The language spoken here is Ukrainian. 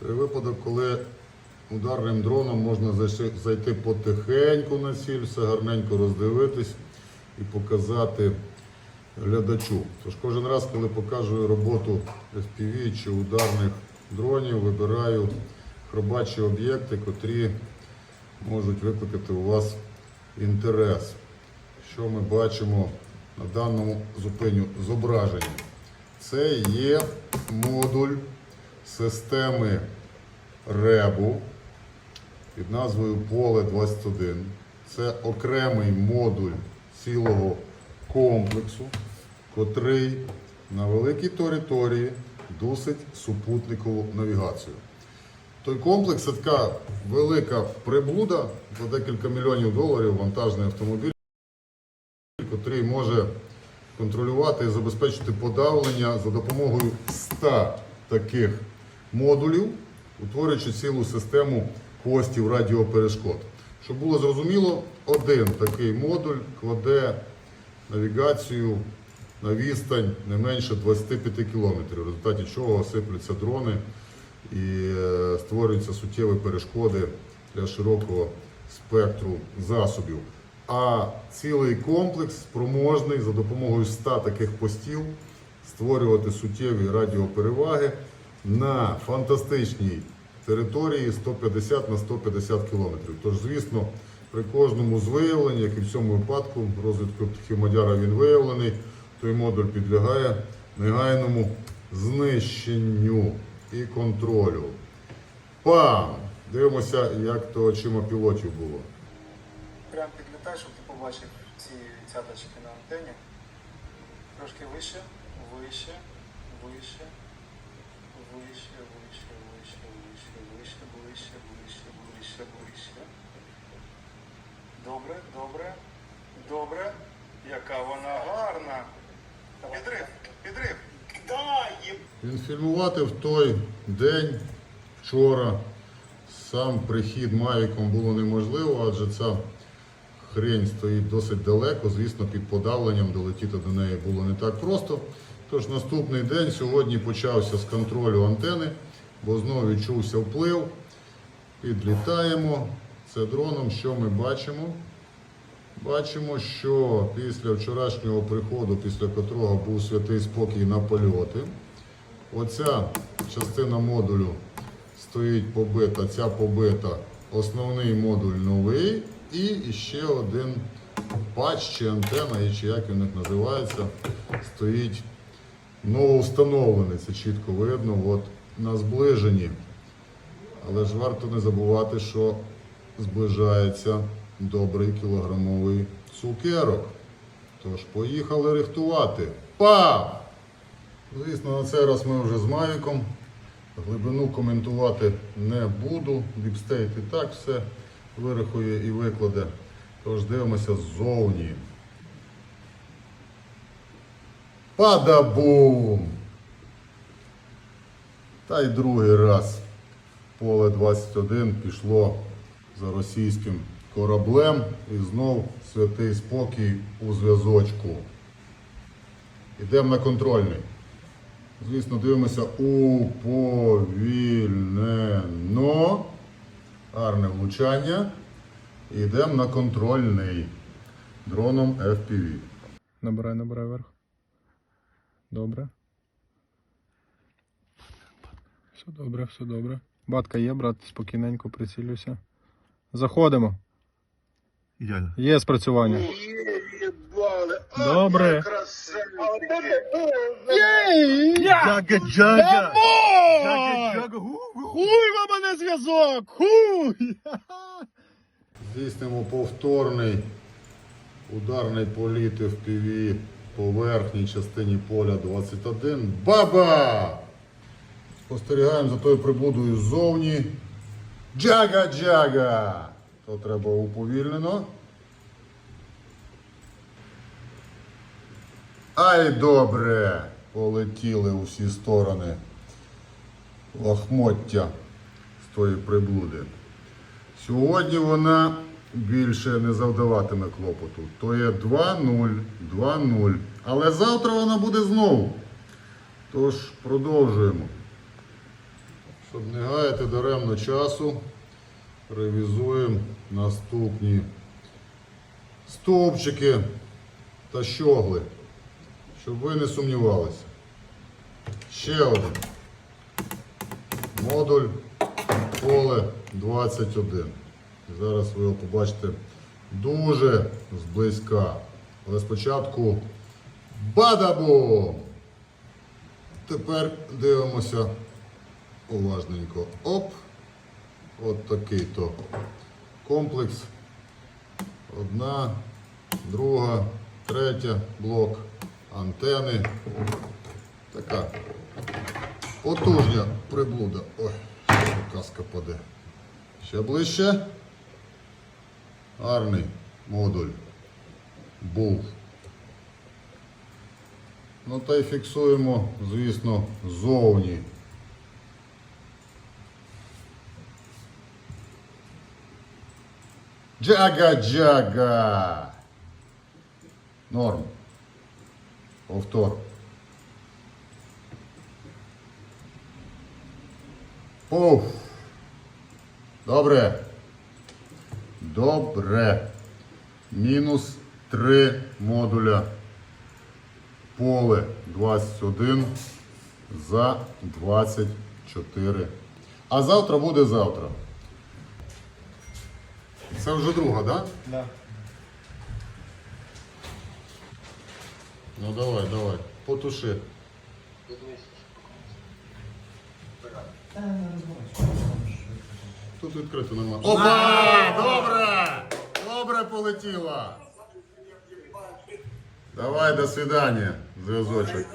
Той випадок, коли ударним дроном можна зайти- потихеньку на ціль, все гарненько роздивитись і показати глядачу. Тож кожен раз, коли показую роботу FPV чи ударних дронів, вибираю хробачі об'єкти, котрі можуть викликати у вас інтерес. Що ми бачимо на даному зупиню зображенні? Це є модуль системи РЕБу під назвою Поле 21. Це окремий модуль цілого комплексу, котрий на великій території досить супутникову навігацію. Той комплекс це така велика приблуда за декілька мільйонів доларів вантажний автомобіль, котрий може контролювати і забезпечити подавлення за допомогою 100 таких модулів, утворюючи цілу систему постів радіоперешкод. Щоб було зрозуміло, один такий модуль кладе навігацію на відстань не менше 25 кілометрів, в результаті чого осиплються дрони і е, створюються суттєві перешкоди для широкого спектру засобів. А цілий комплекс спроможний за допомогою 100 таких постів створювати суттєві радіопереваги на фантастичній території 150 на 150 кілометрів. Тож, звісно, при кожному з виявлень, як і в цьому випадку, розвитку птахів він виявлений, той модуль підлягає негайному знищенню і контролю. Пам! Дивимося, як то очима пілотів було. Прям підлітай, щоб ти побачив ці цяточки на антені. Трошки вище, вище, вище, вище, вище, вище, вище, вище, ближче, ближче, ближче, ближче. Добре, добре, добре. Яка вона гарна. Підрив, підрив. Дай! Він фільмувати в той день, вчора, сам прихід Мавіком було неможливо, адже ця хрень стоїть досить далеко. Звісно, під подавленням долетіти до неї було не так просто. Тож наступний день сьогодні почався з контролю антени, бо знову відчувся вплив. Підлітаємо. Це дроном, що ми бачимо? Бачимо, що після вчорашнього приходу, після котрого був святий спокій на польоти, оця частина модулю стоїть побита, ця побита, основний модуль новий і ще один патч чи антена, чи як він їх називається, стоїть новоустановлений. Це чітко видно от, на зближенні. Але ж варто не забувати, що зближається добрий кілограмовий цукерок. Тож поїхали рихтувати. Па! Звісно, на цей раз ми вже з Мавіком. Глибину коментувати не буду. Діпстейт і так все вирахує і викладе. Тож дивимося ззовні. Падабум! Та й другий раз поле 21 пішло за російським кораблем і знов святий спокій у зв'язочку. Йдемо на контрольний. Звісно, дивимося уповільнено. Гарне влучання. І йдемо на контрольний дроном FPV. Набирай, набирай вверх. Добре. Все добре, все добре. Батка є, брат, спокійненько прицілюйся. Заходимо. Ідеально. Є спрацювання. Добре. Джага, джага! Джага, джага, Хуй вам мене зв'язок! Хуй! Здійснимо повторний ударний політ FPV по верхній частині поля 21. Баба! Спостерігаємо за тою приблудою ззовні. Джага-джага! То треба уповільнено. Ай добре! Полетіли у всі сторони лахмоття з тої приблуди. Сьогодні вона більше не завдаватиме клопоту. То є 2-0, 2-0. Але завтра вона буде знову. Тож продовжуємо. Щоб не гаяти даремно часу, ревізуємо наступні стовпчики та щогли, щоб ви не сумнівалися. Ще один. Модуль поле 21. Зараз ви його побачите дуже зблизька. Але спочатку бадабум! Тепер дивимося уважненько. Оп! От такий то комплекс. Одна, друга, третя блок, антени. Така потужня приблуда. Ой, ще каска паде. Ще ближче. Гарний модуль. Був. Ну та й фіксуємо, звісно, зовні. Джага-джага. Норм. Повтор. Пуф. Добре. Добре. Мінус 3 модуля. Поле 21 за 24. А завтра буде завтра. Це вже друга, так? Да? Да. Ну давай, давай. Потуши. Тут відкрито нормально. Опа! Добре! Добре полетіло! Давай, до свидання, зв'язочок.